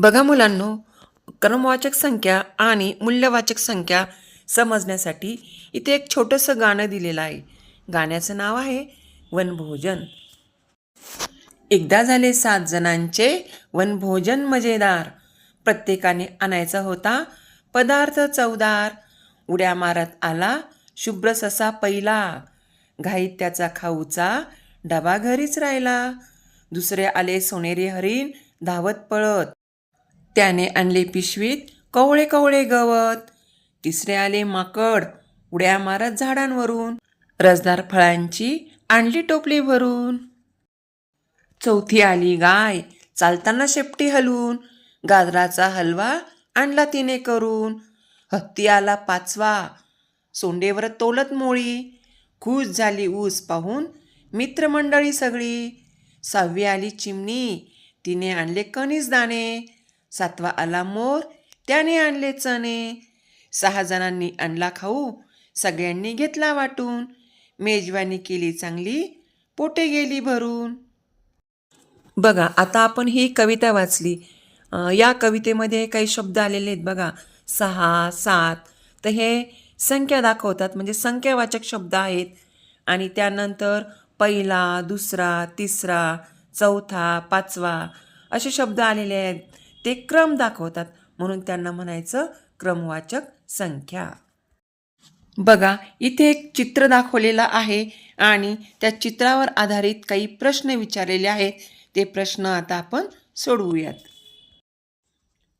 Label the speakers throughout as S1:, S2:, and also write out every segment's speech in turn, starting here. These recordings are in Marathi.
S1: बघा मुलांनो क्रमवाचक संख्या आणि मूल्यवाचक संख्या समजण्यासाठी इथे एक छोटंसं गाणं दिलेलं आहे. गाण्याचं नाव आहे वनभोजन. एकदा झाले सात जणांचे वनभोजन मजेदार. प्रत्येकाने आणायचा होता पदार्थ चवदार. उड्या मारत आला शुभ्र ससा पहिला. घाईत त्याचा खाऊचा डबा घरीच राहिला. दुसरे आले सोनेरी हरिण धावत पळत. त्याने आणले पिशवीत कवळे कवळे गवत. तिसरे आले माकड उड्या मारत झाडांवरून. रसदार फळांची आणली टोपली भरून. चौथी आली गाय चालताना शेपटी हलवून गाजराचा हलवा आणला तिने करून. हत्ती आला पाचवा सोंडेवर तोलत मोळी. खुश झाली ऊस पाहून मित्रमंडळी सगळी. सहावी आली चिमणी तिने आणले कणीस दाणे. सातवा आला मोर. त्याने आणले चणे. सहा जणांनी आणला खाऊ. सगळ्यांनी घेतला वाटून. मेजवानी केली चांगली. पोटे गेली भरून. बघा आता आपण ही कविता वाचली. या कवितेमध्ये काही शब्द आलेले आहेत बघा. सहा सात. तर हे संख्या दाखवतात. म्हणजे संख्यावाचक शब्द आहेत. आणि त्यानंतर पहिला दुसरा तिसरा चौथा पाचवा असे शब्द आलेले आहेत. ते क्रम दाखवतात. म्हणून त्यांना म्हणायचं क्रमवाचक संख्या. बघा इथे एक चित्र दाखवलेलं आहे आणि त्या चित्रावर आधारित काही प्रश्न विचारलेले आहेत. ते प्रश्न आता आपण सोडवूयात.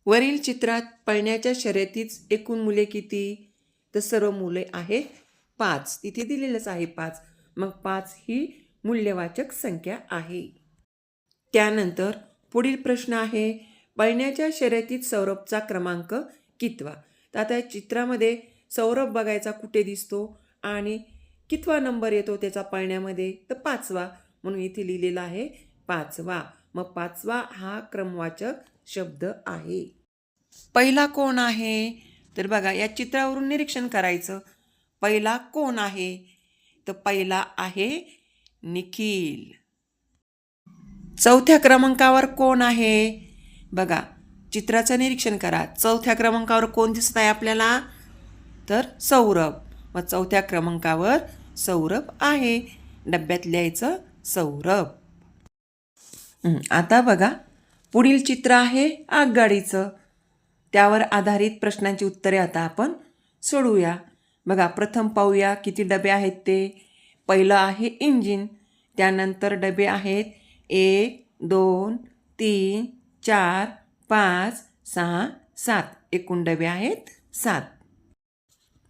S1: वरील चित्रात पळण्याच्या शर्यतीच एकूण मुले किती? तर सर्व मुले आहेत पाच. तिथे दिलेलंच आहे पाच. मग पाच ही मूल्यवाचक संख्या आहे. त्यानंतर पुढील प्रश्न आहे. पळण्याच्या शर्यतीत सौरभचा क्रमांक कितवा. तर आता या चित्रामध्ये सौरभ बघायचा कुठे दिसतो आणि कितवा नंबर येतो त्याचा पळण्यामध्ये? तर पाचवा म्हणून इथे लिहिलेला आहे पाचवा. मग पाचवा हा क्रमवाचक शब्द आहे. पहिला कोण आहे? तर बघा या चित्रावरून निरीक्षण करायचं. पहिला कोण आहे? तर पहिला आहे निखिल. चौथ्या क्रमांकावर कोण आहे? बघा चित्राचं निरीक्षण करा. चौथ्या क्रमांकावर कोण दिसत आहे आपल्याला? तर सौरभ. मग चौथ्या क्रमांकावर सौरभ आहे. डब्यात लिहायचं सौरभ. आता बघा पुढील चित्र आहे आगगाडीचं. त्यावर आधारित प्रश्नांची उत्तरे आता आपण सोडवूया बघा प्रथम पाहूया किती डबे आहेत ते. पहिलं आहे इंजिन त्यानंतर डबे आहेत एक दोन तीन चार पाच सहा सात. एकूण डबे आहेत सात.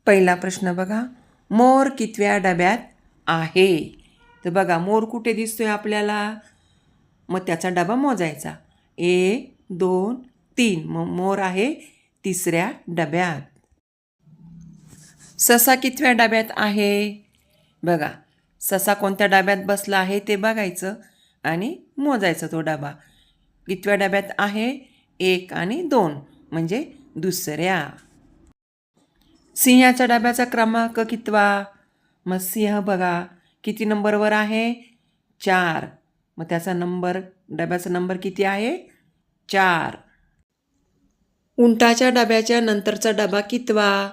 S1: पहिला प्रश्न बघा. मोर कितव्या डब्यात आहे? तर बघा मोर कुठे दिसतोय आपल्याला? मग त्याचा डबा मोजायचा. एक दोन तीन. मग मोर आहे तिसऱ्या डब्यात. ससा कितव्या डब्यात आहे? बघा ससा कोणत्या डब्यात बसला आहे ते बघायचं आणि मोजायचा तो डबा. कितव्या डब्यात आहे? एक आणि दोन म्हणजे दुसऱ्या. सिंहाच्या डब्याचा क्रमांक कितवा? मग सिंह बघा किती नंबरवर आहे? चार. मग त्याचा नंबर डब्याचा नंबर किती आहे? चार. उंटाच्या डब्याच्या नंतरचा डबा कितवा?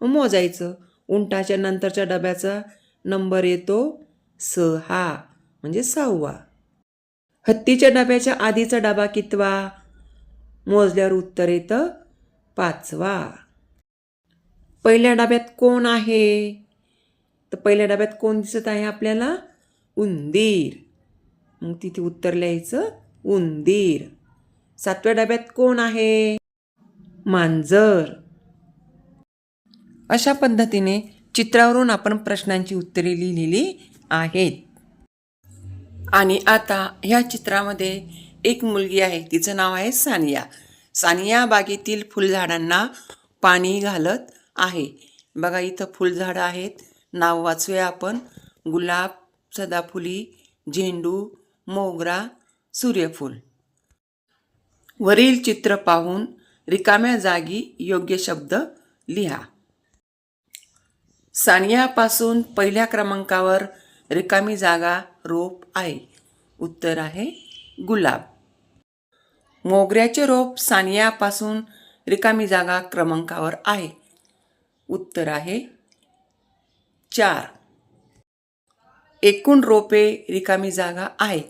S1: मोजायचं. उंटाच्या नंतरच्या डब्याचा नंबर येतो सहा म्हणजे सहावा. हत्तीच्या डब्याच्या आधीचा डबा कितवा? मोजल्यावर उत्तर येतं पाचवा. पहिल्या डब्यात कोण आहे? तर पहिल्या डब्यात कोण दिसत आहे आपल्याला? उंदीर. मग तिथे उत्तर लिहायचं उंदीर. सातव्या डब्यात कोण आहे? मांजर. अशा पद्धतीने चित्रावरून आपण प्रश्नांची उत्तरे लिहिलेली आहेत. आणि आता ह्या चित्रामध्ये एक मुलगी आहे. तिचं नाव आहे सानिया. सानिया बागेतील फुलझाडांना पाणी घालत आहे. बघा इथं फुलझाडं आहेत. नाव वाचूया आपण. गुलाब सदाफुली झेंडू मोगरा सूर्यफूल. वरील चित्र पाहून रिकाम्या जागी योग्य शब्द लिहा. सानियापासून पहिल्या क्रमांकावर रिकामी जागा रोप आहे. उत्तर आहे गुलाब. मोगऱ्याचे रोप सानियापासून रिकामी जागा क्रमांकावर आहे. उत्तर आहे चार. एकूण रोपे रिकामी जागा आहे.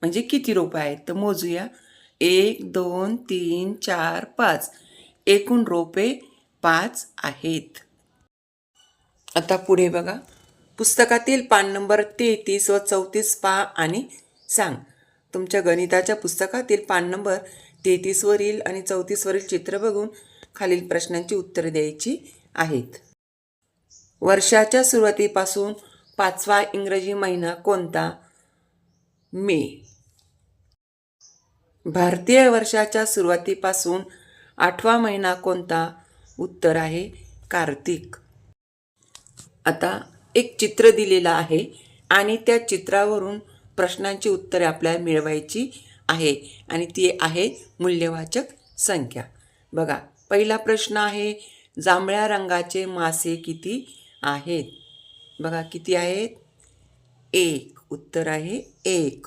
S1: म्हणजे किती रोपे आहेत? तर मोजूया. एक दोन तीन चार पाच. एकूण रोपे पाच आहेत. आता पुढे बघा. पुस्तकातील पान नंबर तेहतीस व चौतीस पहा आणि सांग. तुमच्या गणिताच्या पुस्तकातील पान नंबर तेहतीसवरील आणि चौतीसवरील चित्र बघून खालील प्रश्नांची उत्तरे द्यायची आहेत. वर्षाच्या सुरुवातीपासून पाचवा इंग्रजी महिना कोणता? मे. भारतीय वर्षाच्या सुरुवातीपासून आठवा महिना कोणता? उत्तर आहे कार्तिक. आता एक चित्र दिलेलं आहे आणि त्या चित्रावरून प्रश्नांची उत्तरे आपल्याला मिळवायची आहे. आणि ती आहे मूल्यवाचक संख्या. बघा पहिला प्रश्न आहे जांभळ्या रंगाचे मासे किती आहेत? बघा किती आहेत? एक. उत्तर आहे एक.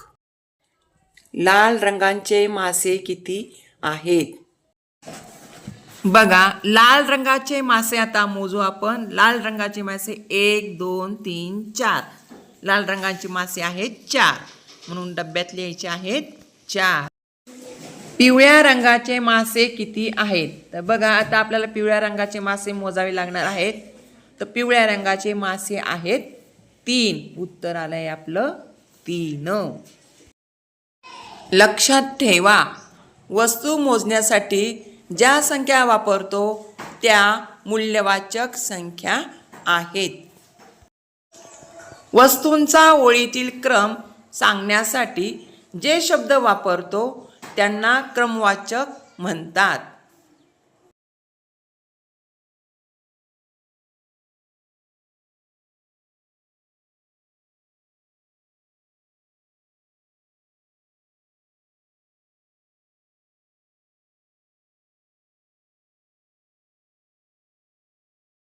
S1: लाल रंगांचे मासे किती आहेत? बघा लाल रंगाचे मासे आता मोजू आपण. लाल रंगाचे मासे एक दोन तीन चार. लाल रंगाचे मासे आहेत चार. म्हणून डब्यात लिहायचे आहेत चार. पिवळ्या रंगाचे मासे किती आहेत? तर बघा आता आपल्याला पिवळ्या रंगाचे मासे मोजावे लागणार आहेत. तर पिवळ्या रंगाचे मासे आहेत तीन. उत्तर आलंय आपलं तीन. लक्षात ठेवा वस्तू मोजण्यासाठी ज्या संख्या वापरतो त्या मूल्यवाचक संख्या आहेत. वस्तूंचा ओळीतील क्रम सांगण्यासाठी जे शब्द वापरतो त्यांना क्रमवाचक म्हणतात.